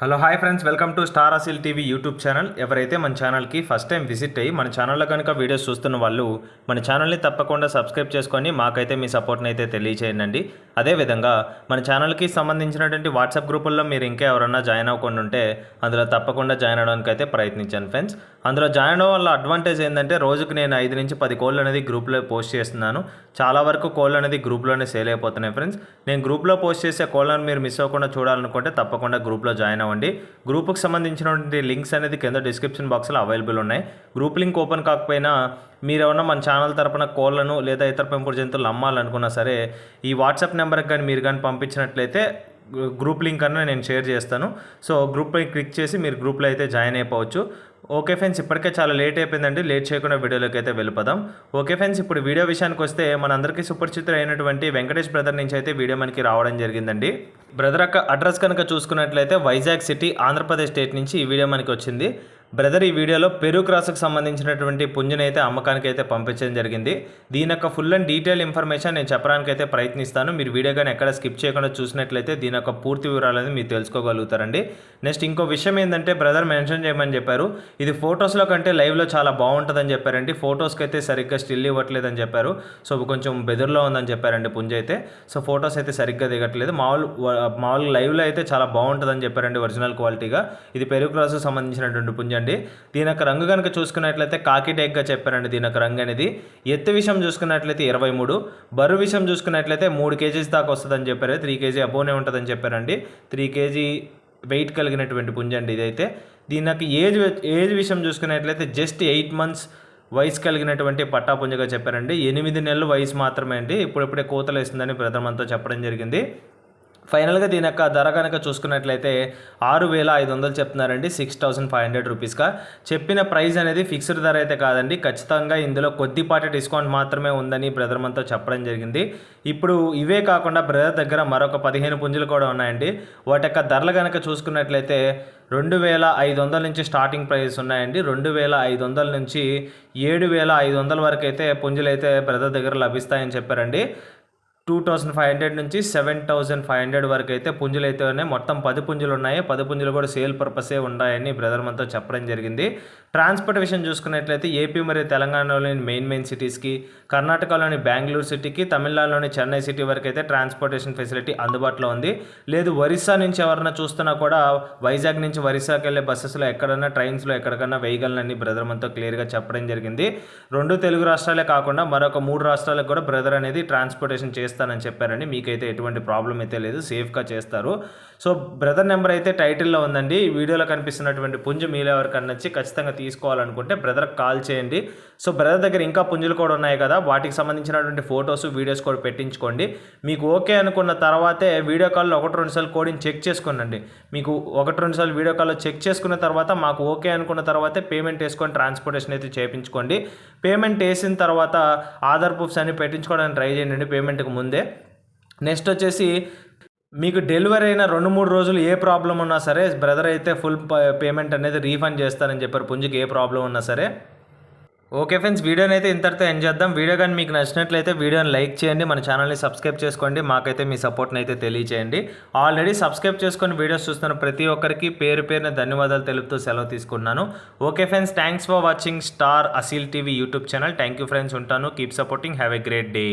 Hello hi friends. Welcome to star Aseel TV YouTube channel. ఎవరైతే మన ఛానల్కి first time visit అయ్యి మన ఛానల్లో కనుక వీడియోస్ చూస్తున్న వాళ్ళు మన ఛానల్ని తప్పకుండా సబ్స్క్రైబ్ చేసుకొని మాకైతే మీ సపోర్ట్ని అయితే తెలియచేయండి. అదేవిధంగా మన ఛానల్కి సంబంధించినటువంటి వాట్సాప్ గ్రూపుల్లో మీరు ఇంకా ఎవరన్నా జాయిన్ అవ్వకుండా ఉంటే అందులో తప్పకుండా జాయిన్ అవ్వడానికి అయితే ప్రయత్నించాను ఫ్రెండ్స్. అందులో జాయిన్ అవ్వడం వల్ల అడ్వాంటేజ్ ఏంటంటే రోజుకి నేను ఐదు నుంచి పది కోళ్ళు అనేది గ్రూప్లో పోస్ట్ చేస్తున్నాను. చాలా వరకు కోళ్ళు అనేది గ్రూప్లోనే సేల్ అయిపోతున్నాయి ఫ్రెండ్స్. నేను గ్రూప్లో పోస్ట్ చేసే కోళ్ళను మీరు మిస్ అవ్వకుండా చూడాలనుకుంటే తప్పకుండా గ్రూప్లో జాయిన్ అవ్వండి గ్రూప్కి సంబంధించినటువంటి లింక్స్ అనేది కింద డిస్క్రిప్షన్ బాక్స్లో అవైలబుల్ ఉన్నాయి. గ్రూప్ లింక్ ఓపెన్ కాకపోయినా మీరు ఏమన్నా మన ఛానల్ తరపున కోళ్ళను లేదా ఇతర పెంపుడు జంతువులు అమ్మాలనుకున్నా సరే ఈ వాట్సాప్ నెంబర్కి కానీ మీరు కానీ పంపించినట్లయితే గ్రూప్ లింక్ అన్న నేను షేర్ చేస్తాను. సో గ్రూప్పై క్లిక్ చేసి మీరు గ్రూప్లో అయితే జాయిన్ అయిపోవచ్చు. ఓకే ఫ్రెండ్స్ ఇప్పటికే చాలా లేట్ అయిపోయిందండి. లేట్ చేయకుండా వీడియోలోకి అయితే వెళ్ళిపోదాం. ఓకే ఫ్రెండ్స్ ఇప్పుడు వీడియో విషయానికి వస్తే మనందరికీ సుపరిచితులు అయినటువంటి వెంకటేష్ బ్రదర్ నుంచి అయితే వీడియో మనకి రావడం జరిగిందండి. బ్రదర్ యొక్క అడ్రస్ కనుక చూసుకున్నట్లయితే వైజాగ్ సిటీ ఆంధ్రప్రదేశ్ స్టేట్ నుంచి ఈ వీడియో మనకి వచ్చింది. బ్రదర్ ఈ వీడియోలో పెరు క్రాస్కి సంబంధించినటువంటి పుంజుని అయితే అమ్మకానికి అయితే పంపించడం జరిగింది. దీని యొక్క ఫుల్ అండ్ డీటెయిల్ ఇన్ఫర్మేషన్ నేను చెప్పడానికి అయితే ప్రయత్నిస్తాను. మీరు వీడియో కానీ ఎక్కడ స్కిప్ చేయకుండా చూసినట్లయితే దీని యొక్క పూర్తి వివరాలు అనేది మీరు తెలుసుకోగలుగుతారండి. నెక్స్ట్ ఇంకో విషయం ఏంటంటే బ్రదర్ మెన్షన్ చేయమని చెప్పారు. ఇది ఫొటోస్లో కంటే లైవ్లో చాలా బాగుంటుందని చెప్పారండి. ఫొటోస్కి అయితే సరిగ్గా స్టిల్ ఇవ్వట్లేదని చెప్పారు. సో కొంచెం బెదురులో ఉందని చెప్పారండి పుంజ అయితే సో ఫొటోస్ అయితే సరిగ్గా దిగట్లేదు. మామూలు మామూలు లైవ్లో అయితే చాలా బాగుంటుందని చెప్పారండి ఒరిజినల్ క్వాలిటీగా. ఇది పెరుగు క్రాస్కి సంబంధించినటువంటి పుంజ అండి దీని యొక్క రంగు కనుక చూసుకున్నట్లయితే కాకి టేక్గా చెప్పారండి దీని యొక్క రంగు అనేది. ఎత్తు విషయం చూసుకున్నట్లయితే ఇరవై మూడు. బరువు విషయం చూసుకున్నట్లయితే మూడు కేజీస్ దాకా వస్తుందని చెప్పారు. త్రీ కేజీ అబోనే ఉంటుందని చెప్పారండి. త్రీ కేజీ వెయిట్ కలిగినటువంటి పుంజ అండి ఇదైతే. దీని యొక్క ఏజ్ ఏజ్ విషయం చూసుకున్నట్లయితే జస్ట్ ఎయిట్ మంత్స్ వయసు కలిగినటువంటి పట్టా పుంజగా చెప్పారండి. ఎనిమిది నెలలు వయసు మాత్రమే అండి. ఇప్పుడిప్పుడే కోతలు వేస్తుందని ప్రథమంతో చెప్పడం జరిగింది. ఫైనల్గా దీని యొక్క ధర కనుక చూసుకున్నట్లయితే ఆరు వేల ఐదు వందలు చెప్తున్నారండి సిక్స్ థౌసండ్ ఫైవ్ హండ్రెడ్ రూపీస్గా. చెప్పిన ప్రైస్ అనేది ఫిక్స్డ్ ధర అయితే కాదండి ఖచ్చితంగా ఇందులో కొద్దిపాటి డిస్కౌంట్ మాత్రమే ఉందని బ్రదర్ మనతో చెప్పడం జరిగింది. ఇప్పుడు ఇవే కాకుండా బ్రదర్ దగ్గర మరొక పదిహేను పుంజులు కూడా ఉన్నాయండి. వాటి యొక్క ధరలు కనుక చూసుకున్నట్లయితే రెండు వేల ఐదు వందల నుంచి స్టార్టింగ్ ప్రైస్ ఉన్నాయండి. రెండు వేల ఐదు వందల నుంచి ఏడు వేల ఐదు వందల వరకు అయితే పుంజులు అయితే బ్రదర్ దగ్గర లభిస్తాయని చెప్పారండి. టూ థౌసండ్ ఫైవ్ హండ్రెడ్ నుంచి సెవెన్ థౌసండ్ ఫైవ్ హండ్రెడ్ వరకు అయితే పుంజులు అయితే ఉన్నాయి. మొత్తం పది పుంజులు ఉన్నాయి. పది పుంజులు కూడా సేల్ పర్పసే ఉన్నాయని బ్రదర్ మనతో చెప్పడం జరిగింది. ట్రాన్స్పోర్ట్ విషయం చూసుకున్నట్లయితే ఏపీ మరియు తెలంగాణలోని మెయిన్ మెయిన్ సిటీస్కి కర్ణాటకలోని బెంగళూరు సిటీకి తమిళనాడులోని చెన్నై సిటీ వరకు అయితే ట్రాన్స్పోర్టేషన్ ఫెసిలిటీ అందుబాటులో ఉంది. లేదు ఒరిస్సా నుంచి ఎవరైనా చూస్తున్నా కూడా వైజాగ్ నుంచి ఒరిస్సాకి వెళ్ళే బస్సెస్లో ఎక్కడన్నా ట్రైన్స్లో ఎక్కడికన్నా వేయగలనని బ్రదర్ మనతో క్లియర్గా చెప్పడం జరిగింది. రెండు తెలుగు రాష్ట్రాలే కాకుండా మరొక మూడు రాష్ట్రాలకు కూడా బ్రదర్ అనేది ట్రాన్స్పోర్టేషన్ చేస్తారు చేస్తానని చెప్పారండి. మీకైతే ఎటువంటి ప్రాబ్లం అయితే లేదు. సేఫ్గా చేస్తారు. సో బ్రదర్ నెంబర్ అయితే టైటిల్లో ఉందండి. ఈ వీడియోలో కనిపిస్తున్నటువంటి పుంజు మీలో ఎవరికన్నా నచ్చి ఖచ్చితంగా తీసుకోవాలనుకుంటే బ్రదర్కి కాల్ చేయండి. సో బ్రదర్ దగ్గర ఇంకా పుంజులు కూడా ఉన్నాయి కదా. వాటికి సంబంధించినటువంటి ఫొటోస్ వీడియోస్ కూడా పెట్టించుకోండి. మీకు ఓకే అనుకున్న తర్వాతే వీడియో కాల్లో ఒకటి రెండు సార్లు కోడింగ్ చెక్ చేసుకోనండి. మీకు ఒకటి రెండు సార్లు వీడియో కాల్లో చెక్ చేసుకున్న తర్వాత మాకు ఓకే అనుకున్న తర్వాతే పేమెంట్ వేసుకొని ట్రాన్స్పోర్టేషన్ అయితే చేయించుకోండి. పేమెంట్ వేసిన తర్వాత ఆధార్ ప్రూఫ్స్ అన్ని పెట్టించుకోవడానికి ట్రై చేయండి. పేమెంట్కి ముందు నెక్స్ట్ వచ్చేసి మీకు డెలివరీ అయిన రెండు మూడు రోజులు ఏ ప్రాబ్లం ఉన్నా సరే బ్రదర్ అయితే ఫుల్ పేమెంట్ అనేది రీఫండ్ చేస్తారని చెప్పారు. పుంజుకి ఏ ప్రాబ్లం ఉన్నా సరే. ఓకే ఫ్రెండ్స్ వీడియోని అయితే ఇంతటితో ఎండ్ చేద్దాం. వీడియో కానీ మీకు నచ్చినట్లయితే వీడియోని లైక్ చేయండి. మన ఛానల్ని సబ్స్క్రైబ్ చేసుకోండి. మాకైతే మీ సపోర్ట్ని అయితే తెలియచేయండి. ఆల్రెడీ సబ్స్క్రైబ్ చేసుకొని వీడియోస్ చూస్తున్న ప్రతి ఒక్కరికి పేరు పేరున ధన్యవాదాలు తెలుపుతూ సెలవు తీసుకున్నాను okay friends thanks for watching star Aseel TV YouTube channel. Thank you friends ఉంటాను. Keep supporting. Have a great day.